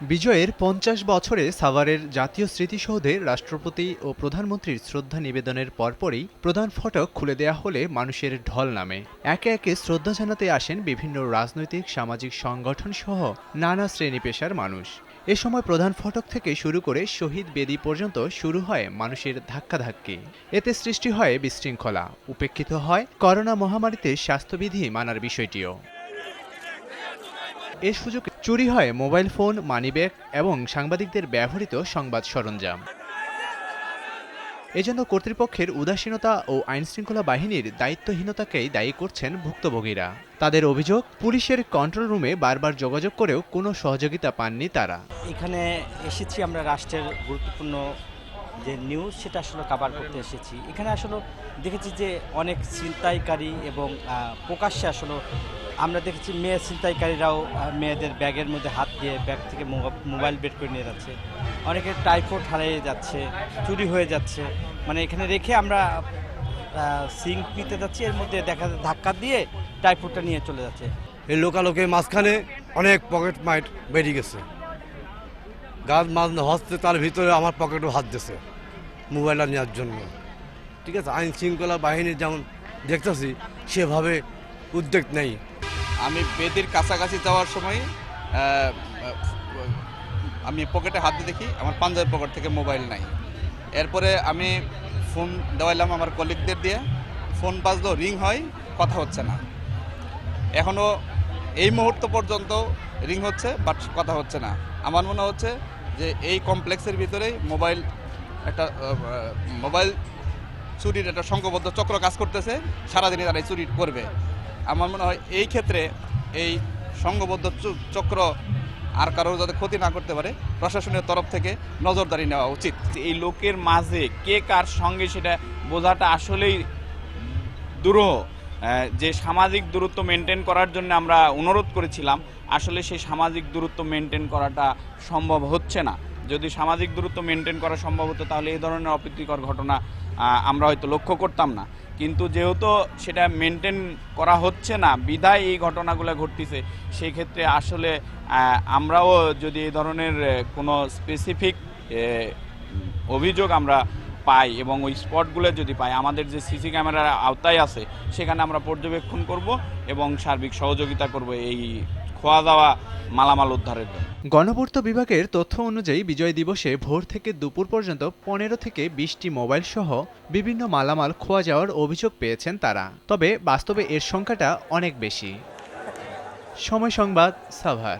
বিজয়ের পঞ্চাশ বছরে সাভারের জাতীয় স্মৃতিসৌধে রাষ্ট্রপতি ও প্রধানমন্ত্রীর শ্রদ্ধা নিবেদনের পরপরই প্রধান ফটক খুলে দেয়া হলে মানুষের ঢল নামে। একে একে শ্রদ্ধা জানাতে আসেন বিভিন্ন রাজনৈতিক, সামাজিক সংগঠন সহ নানা শ্রেণি পেশার মানুষ। এ সময় প্রধান ফটক থেকে শুরু করে শহীদ বেদি পর্যন্ত শুরু হয় মানুষের ধাক্কাধাক্কি। এতে সৃষ্টি হয় বিশৃঙ্খলা, উপেক্ষিত হয় করোনা মহামারীতে স্বাস্থ্যবিধি মানার বিষয়টিও। এ সুযোগে চুরি হয় মোবাইল ফোন, মানিব্যাগ এবং সাংবাদিকদের ব্যবহৃত সংবাদ সরঞ্জাম। এজন্য কর্তৃপক্ষের উদাসীনতা ও আইনশৃঙ্খলা বাহিনীর দায়িত্বহীনতাকেই দায়ী করছেন ভুক্তভোগীরা। তাদের অভিযোগ, পুলিশের কন্ট্রোল রুমে বারবার যোগাযোগ করেও কোনো সহযোগিতা পাননি তারা। এখানে এসেছি আমরা রাষ্ট্রের গুরুত্বপূর্ণ যে নিউজ সেটা আসলে কাভার করতে এসেছি। এখানে আসলে দেখেছি যে অনেক ছিনতাইকারী এবং প্রকাশ্যে আসলে আমরা দেখেছি মেয়ে ছিনতাইকারীরাও মেয়েদের ব্যাগের মধ্যে হাত দিয়ে ব্যাগ থেকে মোবা- মোবাইল বের করে নিয়ে যাচ্ছে। অনেকে টাইফয়েড হারিয়ে যাচ্ছে, চুরি হয়ে যাচ্ছে। মানে এখানে রেখে আমরা সিঙ্ক নিতে যাচ্ছি। এর মধ্যে দেখা ধাক্কা দিয়ে টাইফয়েডটা নিয়ে চলে যাচ্ছে। এই লোকালোকের মাঝখানে অনেক পকেট মাইট বেরিয়ে গেছে। গাছ মাছ হচ্ছে, তার ভিতরে আমার পকেটও হাত দিয়েছে মোবাইলটা নেওয়ার জন্য। ঠিক আছে? আইন শৃঙ্খলা বাহিনী যেমন দেখতেছি, সেভাবে উদ্যোগ নেই। আমি বেদির কাছাকাছি যাওয়ার সময় আমি পকেটে হাত দিয়ে দেখি, আমার পাঞ্জাবের পকেট থেকে মোবাইল নাই। এরপরে আমি ফোন দেওয়াইলাম আমার কলিগদের দিয়ে ফোন বাজলো রিং হয়, কথা হচ্ছে না। এখনও এই মুহূর্ত পর্যন্ত রিং হচ্ছে, বাট কথা হচ্ছে না। আমার মনে হচ্ছে যে এই কমপ্লেক্সের ভিতরেই মোবাইল একটা মোবাইল চুরির একটা সংঘবদ্ধ চক্র কাজ করতেছে, সারাদিনই তারা এই চুরি করবে। আমার মনে হয় এই ক্ষেত্রে এই সংঘবদ্ধ চক্র আর কারোর যাতে ক্ষতি না করতে পারে, প্রশাসনের তরফ থেকে নজরদারি নেওয়া উচিত। এই লোকের মাঝে কে কার সঙ্গে সেটা বোঝাটা আসলেই দুরূহ। যে সামাজিক দূরত্ব মেনটেন করার জন্য আমরা অনুরোধ করেছিলাম, আসলে সেই সামাজিক দূরত্ব মেনটেন করাটা সম্ভব হচ্ছে না। যদি সামাজিক দূরত্ব মেনটেন করা সম্ভব হতো, তাহলে এই ধরনের অপ্রীতিকর ঘটনা আমরা হয়তো লক্ষ্য করতাম না। কিন্তু যেহেতু সেটা মেনটেন করা হচ্ছে না বিদায় এই ঘটনাগুলো ঘটতেছে সেই ক্ষেত্রে আসলে আমরাও যদি এই ধরনের কোনো স্পেসিফিক অভিযোগ আমরা পাই এবং ওই স্পটগুলো যদি পাই আমাদের যে সিসি ক্যামেরার আওতায় আছে, সেখানে আমরা পর্যবেক্ষণ করব এবং সার্বিক সহযোগিতা করব এই খোয়া দাওয়া মালামাল উদ্ধারের জন্য। গণপূর্ত বিভাগের তথ্য অনুযায়ী বিজয় দিবসে ভোর থেকে দুপুর পর্যন্ত পনেরো থেকে বিশটি মোবাইল সহ বিভিন্ন মালামাল খোয়া যাওয়ার অভিযোগ পেয়েছেন তারা। তবে বাস্তবে এর সংখ্যাটা অনেক বেশি। সময় সংবাদ, সাভার।